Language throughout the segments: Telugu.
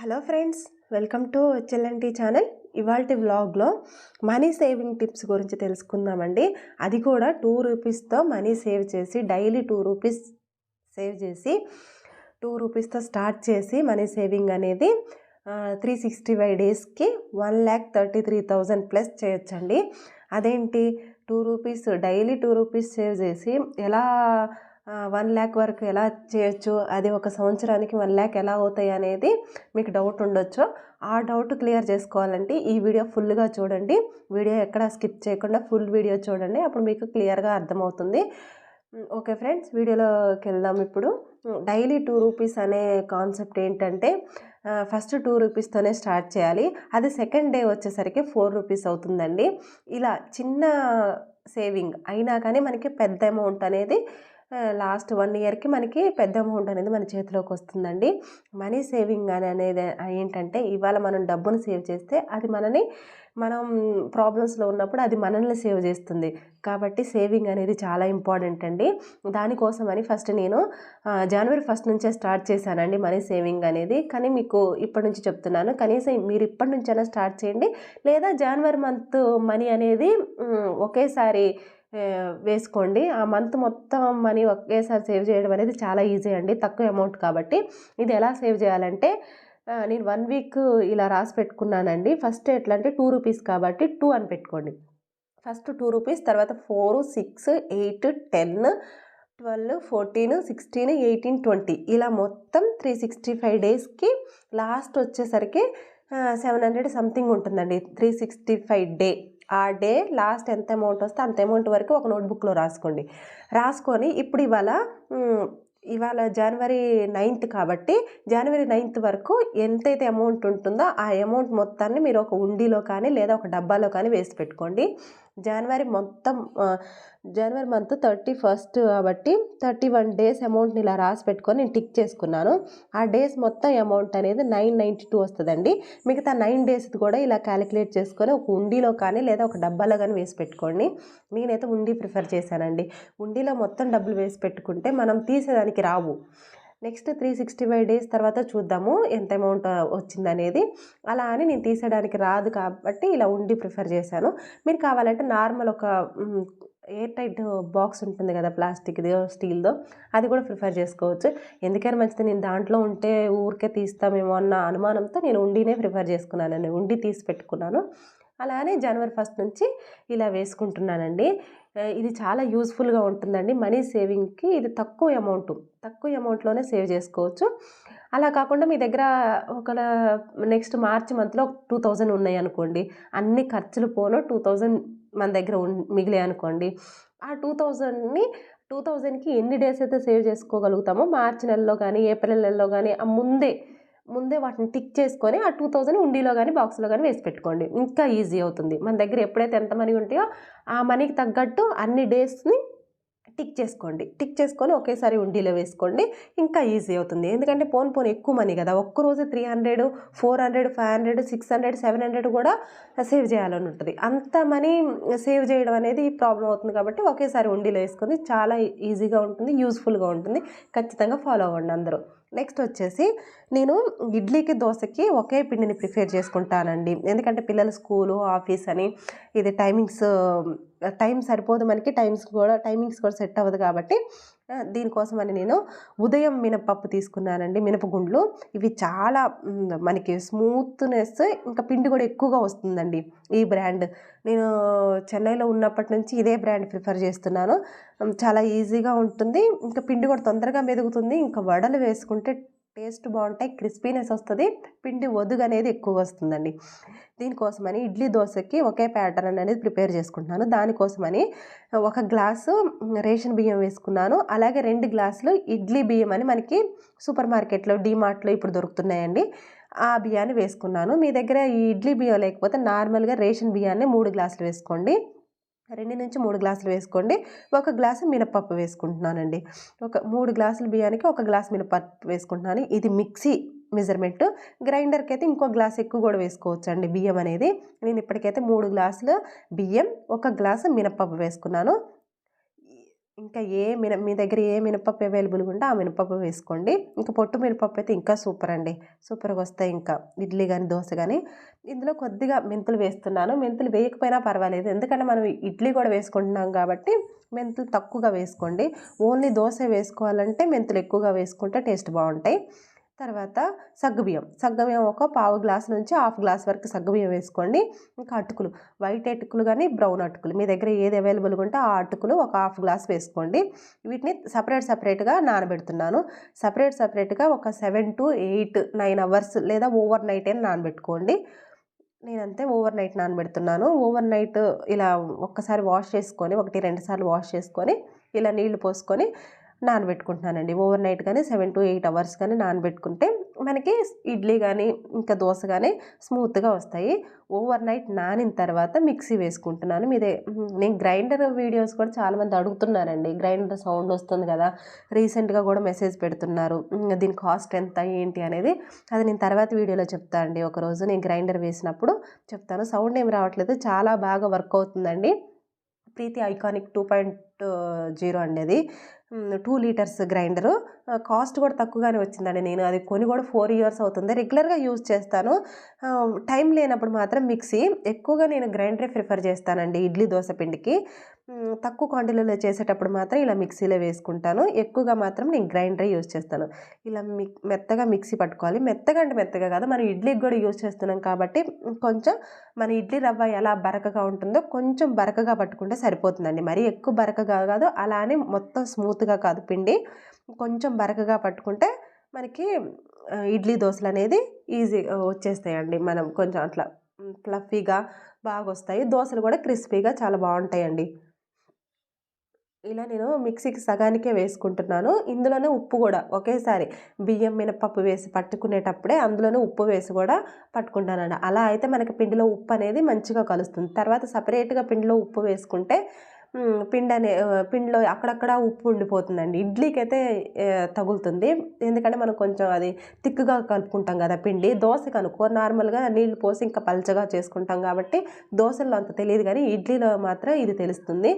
Hello friends welcome to HLNT channel. ఇవాళ వ్లాగ్లో మనీ సేవింగ్ టిప్స్ గురించి తెలుసుకుందామండి. అది కూడా టూ రూపీస్తో మనీ సేవ్ చేసి డైలీ టూ రూపీస్ సేవ్ చేసి టూ రూపీస్తో స్టార్ట్ చేసి మనీ సేవింగ్ అనేది త్రీ సిక్స్టీ ఫైవ్ డేస్కి one lakh thirty three thousand plus చేయొచ్చండి. అదేంటి? Two rupees daily two rupees save చేసి ఎలా వన్ ల్యాక్ వరకు ఎలా చేయొచ్చు? అది ఒక సంవత్సరానికి వన్ ల్యాక్ ఎలా అవుతాయి అనేది మీకు డౌట్ ఉండొచ్చు. ఆ డౌట్ క్లియర్ చేసుకోవాలంటే ఈ వీడియో ఫుల్గా చూడండి. వీడియో ఎక్కడ స్కిప్ చేయకుండా ఫుల్ వీడియో చూడండి. అప్పుడు మీకు క్లియర్గా అర్థమవుతుంది. ఓకే ఫ్రెండ్స్ వీడియోలోకి వెళ్దాం ఇప్పుడు. డైలీ టూ రూపీస్ అనే కాన్సెప్ట్ ఏంటంటే ఫస్ట్ టూ రూపీస్తోనే స్టార్ట్ చేయాలి. అది సెకండ్ డే వచ్చేసరికి ఫోర్ రూపీస్ అవుతుందండి. ఇలా చిన్న సేవింగ్ అయినా కానీ మనకి పెద్ద అమౌంట్ అనేది లాస్ట్ వన్ ఇయర్కి మనకి పెద్ద అమౌంట్ అనేది మన చేతిలోకి వస్తుందండి. మనీ సేవింగ్ అని అనేది ఏంటంటే ఇవాళ మనం డబ్బును సేవ్ చేస్తే అది మనని మనం ప్రాబ్లమ్స్లో ఉన్నప్పుడు అది మనల్ని సేవ్ చేస్తుంది. కాబట్టి సేవింగ్ అనేది చాలా ఇంపార్టెంట్ అండి. దానికోసమని ఫస్ట్ నేను జనవరి ఫస్ట్ నుంచే స్టార్ట్ చేశానండి మనీ సేవింగ్ అనేది. కానీ మీకు ఇప్పటి నుంచి చెప్తున్నాను. కనీసం మీరు ఇప్పటి నుంచైనా స్టార్ట్ చేయండి. లేదా జనవరి మంత్ మనీ అనేది ఒకేసారి వేసుకోండి. ఆ మంత్ మొత్తం మనీ ఒకేసారి సేవ్ చేయడం అనేది చాలా ఈజీ అండి. తక్కువ అమౌంట్ కాబట్టి. ఇది ఎలా సేవ్ చేయాలంటే నేను వన్ వీక్ ఇలా రాసి పెట్టుకున్నానండి. ఫస్ట్ ఎట్లా అంటే టూ రూపీస్ కాబట్టి టూ అని పెట్టుకోండి. ఫస్ట్ టూ రూపీస్ తర్వాత four six eight ten twelve fourteen sixteen eighteen twenty. ఇలా మొత్తం త్రీ సిక్స్టీ ఫైవ్ డేస్కి లాస్ట్ వచ్చేసరికి సెవెన్ హండ్రెడ్ సంథింగ్ ఉంటుందండి. Three sixty five day. ఆ డే లాస్ట్ ఎంత అమౌంట్ వస్తే అంత అమౌంట్ వరకు ఒక నోట్బుక్లో రాసుకోండి. రాసుకొని ఇప్పుడు ఇవాళ ఇవాళ జనవరి నైన్త్ కాబట్టి జనవరి నైన్త్ వరకు ఎంతైతే అమౌంట్ ఉంటుందో ఆ అమౌంట్ మొత్తాన్ని మీరు ఒక ఉండిలో కానీ లేదా ఒక డబ్బాలో కానీ వేసి పెట్టుకోండి. జనవరి మొత్తం జనవరి మంత్ థర్టీ ఫస్ట్ కాబట్టి థర్టీ వన్ డేస్ అమౌంట్ని ఇలా రాసి పెట్టుకొని నేను టిక్ చేసుకున్నాను. ఆ డేస్ మొత్తం అమౌంట్ అనేది నైన్ నైంటీ టూ వస్తుందండి. మిగతా నైన్ డేస్ కూడా ఇలా క్యాలిక్యులేట్ చేసుకొని ఒక ఉండీలో కానీ లేదా ఒక డబ్బాలో కానీ వేసి పెట్టుకోండి. నేనైతే ఉండి ప్రిఫర్ చేశానండి. ఉండీలో మొత్తం డబ్బులు వేసి పెట్టుకుంటే మనం తీసేదానికి రావు. Next three sixty five days తర్వాత చూద్దాము ఎంత అమౌంట్ వచ్చిందనేది. అలా అని నేను తీసేయడానికి రాదు కాబట్టి ఇలా ఉండి ప్రిఫర్ చేశాను. మీరు కావాలంటే నార్మల్ ఒక ఎయిర్ టైట్ బాక్స్ ఉంటుంది కదా ప్లాస్టిక్ది స్టీల్దో అది కూడా ప్రిఫర్ చేసుకోవచ్చు. ఎందుకని మంచిది నేను దాంట్లో ఉంటే ఊరికే తీస్తామేమో అన్న అనుమానంతో నేను ఉండినే ప్రిఫర్ చేసుకున్నాను ఉండి తీసి పెట్టుకున్నాను. అలానే జనవరి ఫస్ట్ నుంచి ఇలా వేసుకుంటున్నానండి. ఇది చాలా యూస్ఫుల్గా ఉంటుందండి. మనీ సేవింగ్కి ఇది తక్కువ అమౌంట్. తక్కువ అమౌంట్లోనే సేవ్ చేసుకోవచ్చు. అలా కాకుండా మీ దగ్గర ఒక నెక్స్ట్ మార్చ్ మంత్లో టూ థౌజండ్ ఉన్నాయి అనుకోండి. అన్ని ఖర్చులు పోను టూ థౌజండ్ మన దగ్గర మిగిలే అనుకోండి. ఆ టూ థౌజండ్ని టూ థౌజండ్కి ఎన్ని డేస్ అయితే సేవ్ చేసుకోగలుగుతామో మార్చి నెలలో కానీ ఏప్రిల్ నెలలో కానీ ఆ ముందే ముందే వాటిని టిక్ చేసుకొని ఆ టూ థౌజండ్ ఉండిలో కానీ బాక్స్లో కానీ వేసి పెట్టుకోండి. ఇంకా ఈజీ అవుతుంది. మన దగ్గర ఎప్పుడైతే ఎంత మనీ ఉంటాయో ఆ మనీకి తగ్గట్టు అన్ని డేస్ని టిక్ చేసుకోండి. టిక్ చేసుకొని ఒకేసారి ఉండిలో వేసుకోండి. ఇంకా ఈజీ అవుతుంది. ఎందుకంటే పోన్ పోన్ ఎక్కువ మనీ కదా. ఒక్కరోజు three hundred four hundred five hundred six hundred seven hundred కూడా సేవ్ చేయాలని ఉంటుంది. అంత మనీ సేవ్ చేయడం అనేది ప్రాబ్లం అవుతుంది కాబట్టి ఒకేసారి ఉండిలో వేసుకుంది. చాలా ఈజీగా ఉంటుంది యూస్ఫుల్గా ఉంటుంది. ఖచ్చితంగా ఫాలో అవ్వండి అందరూ. నెక్స్ట్ వచ్చేసి నేను ఇడ్లీకి దోశకి ఒకే పిండిని ప్రిఫేర్ చేసుకుంటానండి. ఎందుకంటే పిల్లల స్కూలు ఆఫీస్ అని ఇది టైమింగ్స్ టైం సరిపోదు మనకి టైమ్స్ కూడా టైమింగ్స్ కూడా సెట్ అవ్వదు కాబట్టి దీనికోసమని నేను ఉదయం మినపప్పు తీసుకున్నానండి మినపగుండ్లు. ఇవి చాలా మనకి స్మూత్నెస్ ఇంకా పిండి కూడా ఎక్కువగా వస్తుందండి ఈ బ్రాండ్. నేను చెన్నైలో ఉన్నప్పటి నుంచి ఇదే బ్రాండ్ ప్రిఫర్ చేస్తున్నాను. చాలా ఈజీగా ఉంటుంది ఇంకా పిండి కూడా తొందరగా మెదుగుతుంది ఇంకా వడలు వేసుకుంటే టేస్ట్ బాగుంటాయి క్రిస్పీనెస్ వస్తుంది పిండి ఒదుగు అనేది ఎక్కువగా వస్తుందండి. దీనికోసమని ఇడ్లీ దోశకి ఒకే ప్యాటర్న్ అనేది ప్రిపేర్ చేసుకుంటున్నాను. దానికోసమని ఒక గ్లాసు రేషన్ బియ్యం వేసుకున్నాను. అలాగే రెండు గ్లాసులు ఇడ్లీ బియ్యం అని మనకి సూపర్ మార్కెట్లో డీమార్ట్లో ఇప్పుడు దొరుకుతున్నాయండి. ఆ బియ్యాన్ని వేసుకున్నాను. మీ దగ్గర ఈ ఇడ్లీ బియ్యం లేకపోతే నార్మల్గా రేషన్ బియ్యాన్ని మూడు గ్లాసులు వేసుకోండి. రెండు నుంచి మూడు గ్లాసులు వేసుకోండి. ఒక గ్లాసు మినపప్పు వేసుకుంటున్నానండి. ఒక మూడు గ్లాసుల బియ్యానికి ఒక గ్లాస్ మినపప్పు వేసుకుంటున్నాను. ఇది మిక్సీ మెజర్మెంట్. గ్రైండర్కి అయితే ఇంకో గ్లాస్ ఎక్కువ కూడా వేసుకోవచ్చు అండి బియ్యం అనేది. నేను ఇప్పటికైతే మూడు గ్లాసులు బియ్యం ఒక గ్లాసు మినపప్పు వేసుకున్నాను. ఇంకా ఏ మిన మీ దగ్గర ఏ మినపప్పు అవైలబుల్గా ఉంటే ఆ మినపప్పు వేసుకోండి. ఇంకా పొట్టు మినపప్పు అయితే ఇంకా సూపర్ అండి. సూపర్గా వస్తాయి ఇంకా ఇడ్లీ కానీ దోశ కానీ ఇందులో కొద్దిగా మెంతులు వేస్తున్నాను. మెంతులు వేయకపోయినా పర్వాలేదు. ఎందుకంటే మనం ఇడ్లీ కూడా వేసుకుంటున్నాం కాబట్టి మెంతులు తక్కువగా వేసుకోండి. ఓన్లీ దోశ వేసుకోవాలంటే మెంతులు ఎక్కువగా వేసుకుంటే టేస్ట్ బాగుంటాయి. తర్వాత సగ్గుబియ్యం. సగ్గుబియ్యం ఒక పావు గ్లాస్ నుంచి హాఫ్ గ్లాస్ వరకు సగ్గుబియ్యం వేసుకోండి. ఇంకా అటుకులు. వైట్ అటుకులు కానీ బ్రౌన్ అటుకులు. మీ దగ్గర ఏది అవైలబుల్గా ఉంటే ఆ అటుకులు ఒక హాఫ్ గ్లాస్ వేసుకోండి. వీటిని సపరేట్ సపరేట్గా నానబెడుతున్నాను. సపరేట్ సపరేట్గా ఒక seven to eight nine hours లేదా ఓవర్ నైట్ అయినా నానబెట్టుకోండి. నేనంతే ఓవర్ నైట్ నానబెడుతున్నాను. ఓవర్ నైట్ ఇలా ఒక్కసారి వాష్ చేసుకొని ఒకటి రెండు సార్లు వాష్ చేసుకొని ఇలా నీళ్ళు పోసుకొని నానబెట్టుకుంటున్నానండి. ఓవర్ నైట్ కానీ సెవెన్ టు ఎయిట్ అవర్స్ కానీ నానబెట్టుకుంటే మనకి ఇడ్లీ కానీ ఇంకా దోశ కానీ స్మూత్గా వస్తాయి. ఓవర్ నైట్ నానిన తర్వాత మిక్సీ వేసుకుంటున్నాను. మీదే నేను గ్రైండర్ వీడియోస్ కూడా చాలామంది అడుగుతున్నారండి. గ్రైండర్ సౌండ్ వస్తుంది కదా రీసెంట్గా కూడా మెసేజ్ పెడుతున్నారు. దీని కాస్ట్ ఎంత ఏంటి అనేది అది నేను తర్వాత వీడియోలో చెప్తాను అండి. ఒకరోజు నేను గ్రైండర్ వేసినప్పుడు చెప్తాను. సౌండ్ ఏమి రావట్లేదు. చాలా బాగా వర్క్ అవుతుందండి. Preethi iconic two point zero అండి అది. టూ లీటర్స్ గ్రైండరు కాస్ట్ కూడా తక్కువగానే వచ్చిందండి నేను. అది కొని కూడా ఫోర్ ఇయర్స్ అవుతుంది. రెగ్యులర్గా యూజ్ చేస్తాను. టైం లేనప్పుడు మాత్రం మిక్సీ. ఎక్కువగా నేను గ్రైండరే ప్రిఫర్ చేస్తానండి. ఇడ్లీ దోశ పిండికి. తక్కువ క్వాంటిటీలో చేసేటప్పుడు మాత్రం ఇలా మిక్సీలో వేసుకుంటాను. ఎక్కువగా మాత్రం నేను గ్రైండరే యూజ్ చేస్తాను. ఇలా మిక్ మెత్తగా మిక్సీ పట్టుకోవాలి. మెత్తగా అంటే మెత్తగా కాదు మనం ఇడ్లీకి కూడా యూజ్ చేస్తున్నాం కాబట్టి కొంచెం మన ఇడ్లీ రవ్వ ఎలా బరకగా ఉంటుందో కొంచెం బరకగా పట్టుకుంటే సరిపోతుందండి. మరీ ఎక్కువ బరకగా కాదు అలానే మొత్తం స్మూత్గా కాదు పిండి. కొంచెం బరకగా పట్టుకుంటే మనకి ఇడ్లీ దోశలు అనేది ఈజీ వచ్చేస్తాయండి. మనం కొంచెం అట్లా ఫ్లఫీగా బాగా వస్తాయి దోశలు కూడా క్రిస్పీగా చాలా బాగుంటాయండి. ఇలా నేను మిక్సీకి సగానికే వేసుకుంటున్నాను. ఇందులోనే ఉప్పు కూడా ఒకేసారి బియ్యం మినపప్పు వేసి పట్టుకునేటప్పుడే అందులోనే ఉప్పు వేసి కూడా పట్టుకుంటానండి అలా అయితే మనకి పిండిలో ఉప్పు అనేది మంచిగా కలుస్తుంది. తర్వాత సపరేట్గా పిండిలో ఉప్పు వేసుకుంటే పిండి అనే పిండిలో అక్కడక్కడ ఉప్పు ఉండిపోతుందండి. ఇడ్లీకి అయితే తగులుతుంది. ఎందుకంటే మనం కొంచెం అది తిక్కుగా కలుపుకుంటాం కదా పిండి. దోశ అనుకో నార్మల్గా నీళ్ళు పోసి ఇంకా పల్చగా చేసుకుంటాం కాబట్టి దోశల్లో అంత తెలియదు కానీ ఇడ్లీలో మాత్రం ఇది తెలుస్తుంది.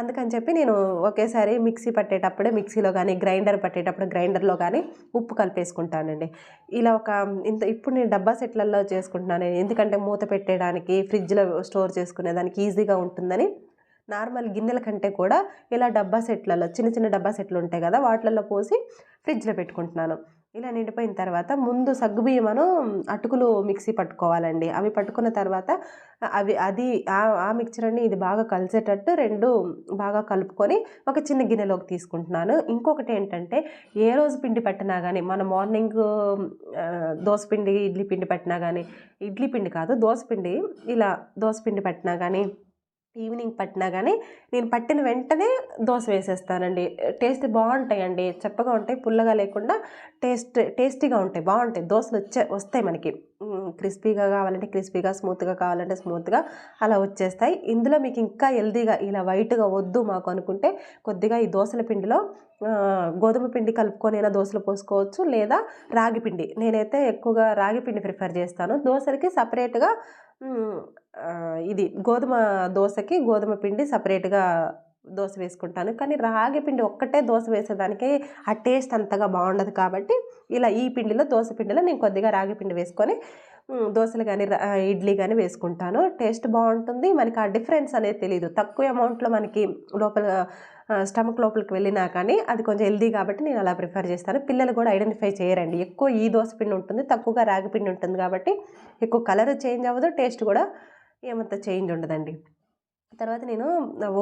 అందుకని చెప్పి నేను ఒకేసారి మిక్సీ పట్టేటప్పుడే మిక్సీలో కానీ గ్రైండర్ పట్టేటప్పుడు గ్రైండర్లో కానీ ఉప్పు కలిపేసుకుంటానండి. ఇలా ఒక ఇంత ఇప్పుడు నేను డబ్బా సెట్లలో చేసుకుంటున్నాను. ఎందుకంటే మూత పెట్టేయడానికి ఫ్రిడ్జ్లో స్టోర్ చేసుకునేదానికి ఈజీగా ఉంటుందని నార్మల్ గిన్నెల కంటే కూడా ఇలా డబ్బా సెట్లలో చిన్న చిన్న డబ్బా సెట్లు ఉంటాయి కదా వాటిలలో పోసి ఫ్రిడ్జ్లో పెట్టుకుంటున్నాను. ఇలా నిండిపోయిన తర్వాత ముందు సగ్గుబియ్యమను అటుకులు మిక్సీ పట్టుకోవాలండి. అవి పట్టుకున్న తర్వాత అవి అది ఆ మిక్చర్ అండి ఇది బాగా కలిసేటట్టు రెండు బాగా కలుపుకొని ఒక చిన్న గిన్నెలోకి తీసుకుంటున్నాను. ఇంకొకటి ఏంటంటే ఏ రోజు పిండి పట్టినా కానీ మన మార్నింగ్ దోశ పిండి ఇడ్లీ పిండి పట్టినా కానీ ఇడ్లీ పిండి కాదు దోశ పిండి ఇలా దోశ పిండి పట్టినా కానీ ఈవినింగ్ పట్టినా కానీ నేను పట్టిన వెంటనే దోశ వేసేస్తానండి. టేస్ట్ బాగుంటాయండి చెప్పగా ఉంటాయి పుల్లగా లేకుండా టేస్ట్ టేస్టీగా ఉంటాయి బాగుంటాయి దోశలు వచ్చే వస్తాయి మనకి. క్రిస్పీగా కావాలంటే క్రిస్పీగా స్మూత్గా కావాలంటే స్మూత్గా అలా వచ్చేస్తాయి. ఇందులో మీకు ఇంకా హెల్దీగా ఇలా వైట్గా వద్దు మాకు అనుకుంటే కొద్దిగా ఈ దోశల పిండిలో గోధుమ పిండి కలుపుకొనైనా దోశలు పోసుకోవచ్చు లేదా రాగి పిండి. నేనైతే ఎక్కువగా రాగి పిండి ప్రిఫర్ చేస్తాను. దోశలకి సపరేట్గా ఇది గోధుమ దోశకి గోధుమ పిండి సపరేట్గా దోశ వేసుకుంటాను. కానీ రాగి పిండి ఒక్కటే దోశ వేసేదానికి ఆ టేస్ట్ అంతగా బాగుండదు కాబట్టి ఇలా ఈ పిండిలో దోశ పిండిలో నేను కొద్దిగా రాగి పిండి వేసుకొని దోశలు కానీ ఇడ్లీ కానీ వేసుకుంటాను. టేస్ట్ బాగుంటుంది. మనకి ఆ డిఫరెన్స్ అనేది తెలియదు తక్కువ అమౌంట్లో మనకి లోపల స్టమక్ లోపలికి వెళ్ళినా కానీ అది కొంచెం హెల్దీ కాబట్టి నేను అలా ప్రిఫర్ చేస్తాను. పిల్లలు కూడా ఐడెంటిఫై చేయరండి. ఎక్కువ ఈ దోశ పిండి ఉంటుంది తక్కువగా రాగి పిండి ఉంటుంది కాబట్టి ఎక్కువ కలర్ చేంజ్ అవ్వదు టేస్ట్ కూడా ఏమంత చేంజ్ ఉండదండి. తర్వాత నేను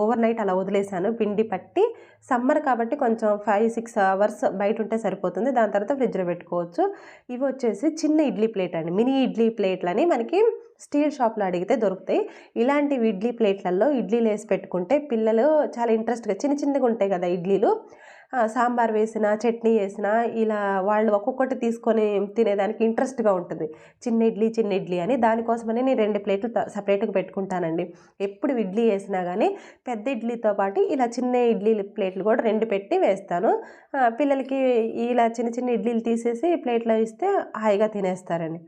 ఓవర్ నైట్ అలా వదిలేసాను పిండి పట్టి సమ్మర్ కాబట్టి కొంచెం ఫైవ్ సిక్స్ అవర్స్ బయట ఉంటే సరిపోతుంది. దాని తర్వాత ఫ్రిడ్జ్లో పెట్టుకోవచ్చు. ఇవి వచ్చేసి చిన్న ఇడ్లీ ప్లేట్ అండి. మినీ ఇడ్లీ ప్లేట్లని మనకి స్టీల్ షాప్లో అడిగితే దొరుకుతాయి. ఇలాంటి ఇడ్లీ ప్లేట్లలో ఇడ్లీలు వేసి పెట్టుకుంటే పిల్లలు చాలా ఇంట్రెస్ట్గా చిన్న చిన్నగా ఉంటాయి కదా ఇడ్లీలు. సాంబార్ వేసిన చట్నీ వేసిన ఇలా వాళ్ళు ఒక్కొక్కటి తీసుకొని తినేదానికి ఇంట్రెస్ట్గా ఉంటుంది. చిన్న ఇడ్లీ చిన్న ఇడ్లీ అని. దానికోసమని నేను రెండు ప్లేట్లు సపరేట్గా పెట్టుకుంటానండి. ఎప్పుడు ఇడ్లీ వేసినా కానీ పెద్ద ఇడ్లీతో పాటు ఇలా చిన్న ఇడ్లీ ప్లేట్లు కూడా రెండు పెట్టి వేస్తాను. పిల్లలకి ఇలా చిన్న చిన్న ఇడ్లీలు తీసేసి ప్లేట్లో ఇస్తే హాయిగా తినేస్తారండి.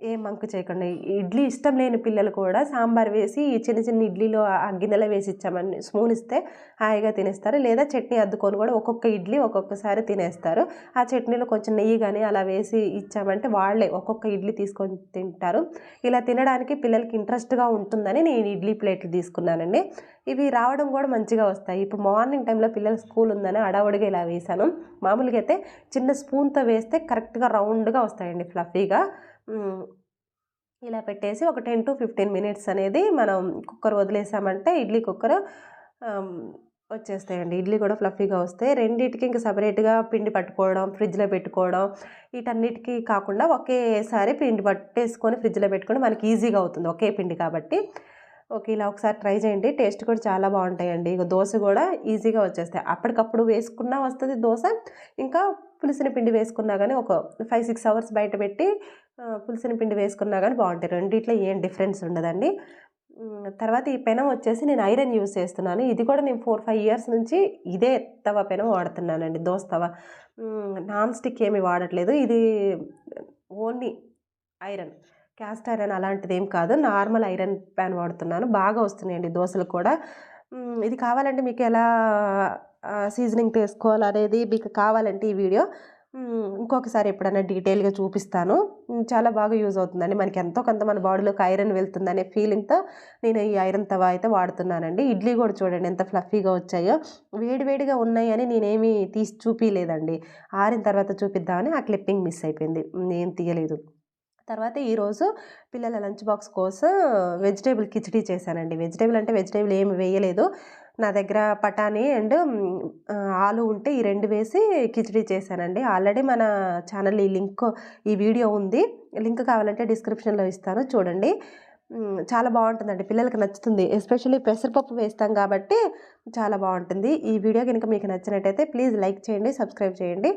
ఏం మంకు చేయకుండా. ఇడ్లీ ఇష్టం లేని పిల్లలు కూడా సాంబార్ వేసి చిన్న చిన్న ఇడ్లీలో ఆ గిన్నెలో వేసి ఇచ్చామని స్పూన్ ఇస్తే హాయిగా తినేస్తారు. లేదా చట్నీ అద్దుకొని కూడా ఒక్కొక్క ఇడ్లీ ఒక్కొక్కసారి తినేస్తారు. ఆ చట్నీలో కొంచెం నెయ్యి కానీ అలా వేసి ఇచ్చామంటే వాళ్ళే ఒక్కొక్క ఇడ్లీ తీసుకొని తింటారు. ఇలా తినడానికి పిల్లలకి ఇంట్రెస్ట్గా ఉంటుందని నేను ఇడ్లీ ప్లేట్లు తీసుకున్నానండి. ఇవి రావడం కూడా మంచిగా వస్తాయి. ఇప్పుడు మార్నింగ్ టైంలో పిల్లల స్కూల్ ఉందని అడవడిగా ఇలా వేసాను మామూలుగా అయితే చిన్న స్పూన్తో వేస్తే కరెక్ట్గా రౌండ్గా వస్తాయండి ఫ్లఫీగా. ఇలా పెట్టేసి ఒక టెన్ టు ఫిఫ్టీన్ మినిట్స్ అనేది మనం కుక్కర్ వదిలేసామంటే ఇడ్లీ కుక్కర్ వచ్చేస్తాయండి. ఇడ్లీ కూడా ఫ్లఫీగా వస్తాయి. రెండింటికి ఇంకా సపరేట్గా పిండి పట్టుకోవడం ఫ్రిడ్జ్లో పెట్టుకోవడం వీటన్నిటికి కాకుండా ఒకేసారి పిండి పట్టేసుకొని ఫ్రిడ్జ్లో పెట్టుకొని మనకి ఈజీగా అవుతుంది. ఒకే పిండి కాబట్టి. ఓకే ఇలా ఒకసారి ట్రై చేయండి. టేస్ట్ కూడా చాలా బాగుంటాయండి. ఇక దోశ కూడా ఈజీగా వచ్చేస్తాయి. అప్పటికప్పుడు వేసుకున్నా వస్తుంది దోశ. ఇంకా పులిసిన పిండి వేసుకున్నా కానీ ఒక ఫైవ్ సిక్స్ అవర్స్ బయట పెట్టి పులిసిన పిండి వేసుకున్నా కానీ బాగుంటాయి. రెండిట్లో ఏం డిఫరెన్స్ ఉండదండి. తర్వాత ఈ పెనం వచ్చేసి నేను ఐరన్ యూస్ చేస్తున్నాను. ఇది కూడా నేను ఫోర్ ఫైవ్ ఇయర్స్ నుంచి ఇదే తవ పెనం వాడుతున్నానండి. దోశ తవ నాన్ స్టిక్ ఏమి వాడట్లేదు. ఇది ఓన్లీ ఐరన్. క్యాస్ట్ ఐరన్ అలాంటిది ఏం కాదు. నార్మల్ ఐరన్ ప్యాన్ వాడుతున్నాను. బాగా వస్తున్నాయండి దోశలు కూడా. ఇది కావాలంటే మీకు ఎలా సీజనింగ్ తీసుకోవాలనేది మీకు కావాలంటే ఈ వీడియో ఇంకొకసారి ఎప్పుడైనా డీటెయిల్గా చూపిస్తాను. చాలా బాగా యూజ్ అవుతుందండి. మనకి ఎంతో కొంత మన బాడీలోకి ఐరన్ వెళ్తుందనే ఫీలింగ్తో నేను ఈ ఐరన్ తవ అయితే వాడుతున్నానండి. ఇడ్లీ కూడా చూడండి ఎంత ఫ్లఫీగా వచ్చాయో. వేడివేడిగా ఉన్నాయని నేనేమి తీసి చూపించలేదండి ఆరిన తర్వాత చూపిద్దామని ఆ క్లిప్పింగ్ మిస్ అయిపోయింది. నేను తీయలేదు. తర్వాత ఈరోజు పిల్లల లంచ్ బాక్స్ కోసం వెజిటేబుల్ కిచడీ చేశానండి. వెజిటేబుల్ అంటే వెజిటేబుల్ ఏమి వేయలేదు. నా దగ్గర పటానీ అండ్ ఆలు ఉంటే ఈ రెండు వేసి కిచడీ చేశానండి. ఆల్రెడీ మన ఛానల్ ఈ లింక్ ఈ వీడియో ఉంది. లింక్ కావాలంటే డిస్క్రిప్షన్లో ఇస్తాను. చూడండి. చాలా బాగుంటుందండి. పిల్లలకి నచ్చుతుంది. ఎస్పెషల్లీ పెసరపప్పు వేస్తాం కాబట్టి చాలా బాగుంటుంది. ఈ వీడియో కనుక మీకు నచ్చినట్టయితే ప్లీజ్ లైక్ చేయండి సబ్స్క్రైబ్ చేయండి.